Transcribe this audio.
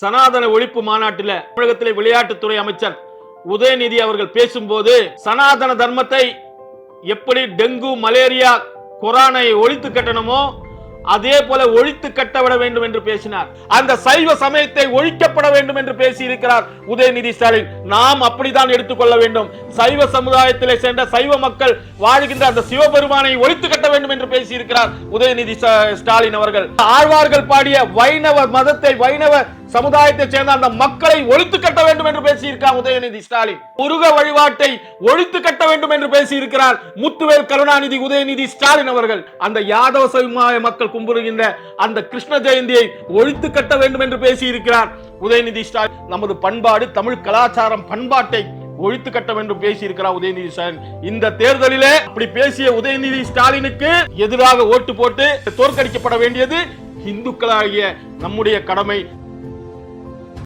சனாதன ஒழிப்பு மாநாட்டில் தமிழகத்திலே விளையாட்டுத்துறை அமைச்சர் உதயநிதி அவர்கள் பேசும்போது சனாதன தர்மத்தை எப்படி டெங்கு மலேரியா கொரோனை ஒழித்து கட்டணுமோ அதே போல ஒழித்து கட்டவிட வேண்டும் என்று பேசினார். அந்த சைவ சமயத்தை ஒழிக்கப்பட வேண்டும் என்று பேசி இருக்கிறார் உதயநிதி ஸ்டாலின். நாம் அப்படித்தான் எடுத்துக்கொள்ள வேண்டும். சைவ சமுதாயத்திலே சேர்ந்த சைவ மக்கள் வாழ்கின்ற அந்த சிவபெருமானை ஒழித்து கட்ட வேண்டும் என்று பேசி இருக்கிறார் உதயநிதி ஸ்டாலின் அவர்கள். ஆழ்வார்கள் பாடிய வைணவ மதத்தை வைணவ சமுதாயத்தை சேர்ந்த அந்த மக்களை ஒழித்து கட்ட வேண்டும் என்று பேசியிருக்கார் உதயநிதி ஸ்டாலின். முருக வழிபாட்டை ஒழித்து கட்ட வேண்டும் என்று பேசியிருக்கிறார் முத்துவேல் கருணாநிதி உதயநிதி ஸ்டாலின் அவர்கள். அந்த யாதவ சமுதாய மக்கள் கும்பிடுகின்ற அந்த கிருஷ்ண ஜெயந்தியை ஒழித்து கட்ட வேண்டும் என்று பேசியிருக்கிறார் உதயநிதி ஸ்டாலின். நமது பண்பாடு தமிழ் கலாச்சாரம் பண்பாட்டை ஒழித்து கட்ட வேண்டும் பேசியிருக்கிறார் உதயநிதி ஸ்டாலின். இந்த தேர்தலிலே அப்படி பேசிய உதயநிதி ஸ்டாலினுக்கு எதிராக ஓட்டு போட்டு தோற்கடிக்கப்பட வேண்டியது இந்துக்களாகிய நம்முடைய கடமை.